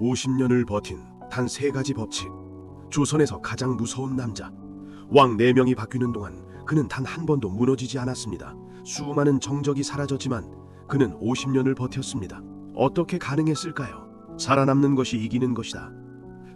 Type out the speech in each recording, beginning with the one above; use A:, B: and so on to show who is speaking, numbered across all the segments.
A: 50년을 버틴 단 세 가지 법칙. 조선에서 가장 무서운 남자. 왕 네명이 바뀌는 동안 그는 단 한 번도 무너지지 않았습니다. 수많은 정적이 사라졌지만 그는 50년을 버텼습니다. 어떻게 가능했을까요? 살아남는 것이 이기는 것이다.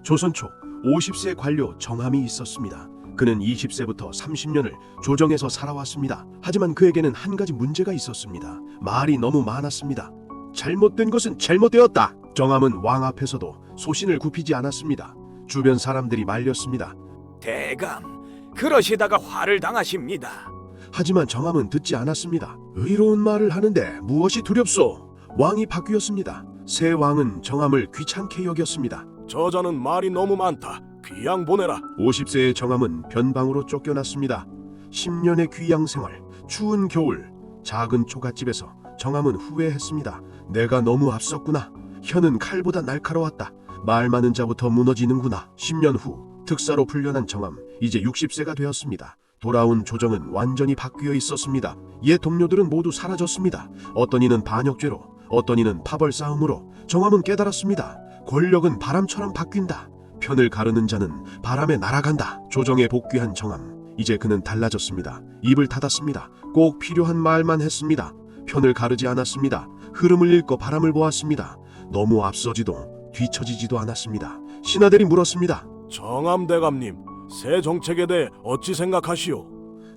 A: 조선 초 50세 관료 정함이 있었습니다. 그는 20세부터 30년을 조정에서 살아왔습니다. 하지만 그에게는 한 가지 문제가 있었습니다. 말이 너무 많았습니다. 잘못된 것은 잘못되었다. 정함은 왕 앞에서도 소신을 굽히지 않았습니다. 주변 사람들이 말렸습니다.
B: 대감, 그러시다가 화를 당하십니다.
A: 하지만 정함은 듣지 않았습니다. 의로운 말을 하는데 무엇이 두렵소? 왕이 바뀌었습니다. 새 왕은 정함을 귀찮게 여겼습니다.
C: 저자는 말이 너무 많다. 귀양 보내라.
A: 50세의 정함은 변방으로 쫓겨났습니다. 10년의 귀양 생활, 추운 겨울, 작은 초가집에서 정함은 후회했습니다. 내가 너무 앞섰구나. 혀는 칼보다 날카로웠다. 말 많은 자부터 무너지는구나. 10년 후 특사로 풀려난 정함, 이제 60세가 되었습니다. 돌아온 조정은 완전히 바뀌어 있었습니다. 옛 동료들은 모두 사라졌습니다. 어떤 이는 반역죄로, 어떤 이는 파벌 싸움으로 정함은 깨달았습니다. 권력은 바람처럼 바뀐다. 편을 가르는 자는 바람에 날아간다. 조정에 복귀한 정함. 이제 그는 달라졌습니다. 입을 닫았습니다. 꼭 필요한 말만 했습니다. 편을 가르지 않았습니다. 흐름을 읽고 바람을 보았습니다. 너무 앞서지도 뒤처지지도 않았습니다. 신하들이 물었습니다.
C: 정암 대감님, 새 정책에 대해 어찌 생각하시오?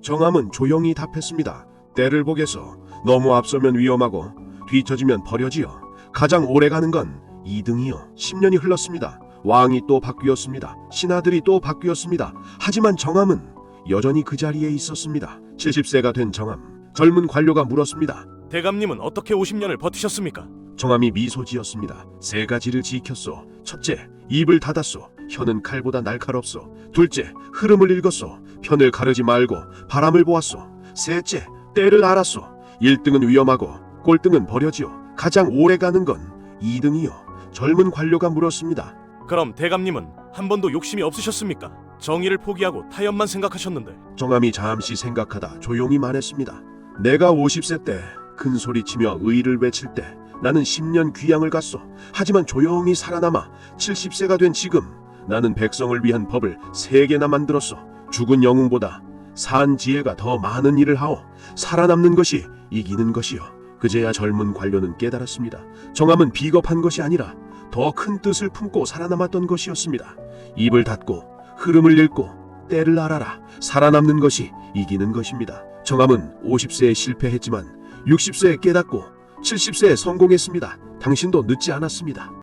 A: 정함은 조용히 답했습니다. 때를 보겠소. 너무 앞서면 위험하고 뒤처지면 버려지요. 가장 오래가는 건 2등이요. 10년이 흘렀습니다. 왕이 또 바뀌었습니다. 신하들이 또 바뀌었습니다. 하지만 정함은 여전히 그 자리에 있었습니다. 70세가 된 정함. 젊은 관료가 물었습니다.
C: 대감님은 어떻게 50년을 버티셨습니까?
A: 정함이 미소 지었습니다. 세 가지를 지켰소. 첫째, 입을 닫았소. 혀는 칼보다 날카롭소. 둘째, 흐름을 읽었소. 편을 가르지 말고 바람을 보았소. 셋째, 때를 알았소. 1등은 위험하고 꼴등은 버려지요. 가장 오래 가는 건 2등이요. 젊은 관료가 물었습니다.
C: 그럼 대감님은 한 번도 욕심이 없으셨습니까? 정의를 포기하고 타협만 생각하셨는데
A: 정함이 잠시 생각하다 조용히 말했습니다. 내가 50세 때 큰 소리치며 의를 외칠 때 나는 10년 귀양을 갔소. 하지만 조용히 살아남아 70세가 된 지금 나는 백성을 위한 법을 세 개나 만들었소. 죽은 영웅보다 산 지혜가 더 많은 일을 하오. 살아남는 것이 이기는 것이요. 그제야 젊은 관료는 깨달았습니다. 정함은 비겁한 것이 아니라 더 큰 뜻을 품고 살아남았던 것이었습니다. 입을 닫고 흐름을 읽고 때를 알아라. 살아남는 것이 이기는 것입니다. 정함은 50세에 실패했지만 60세에 깨닫고 70세에 성공했습니다. 당신도 늦지 않았습니다.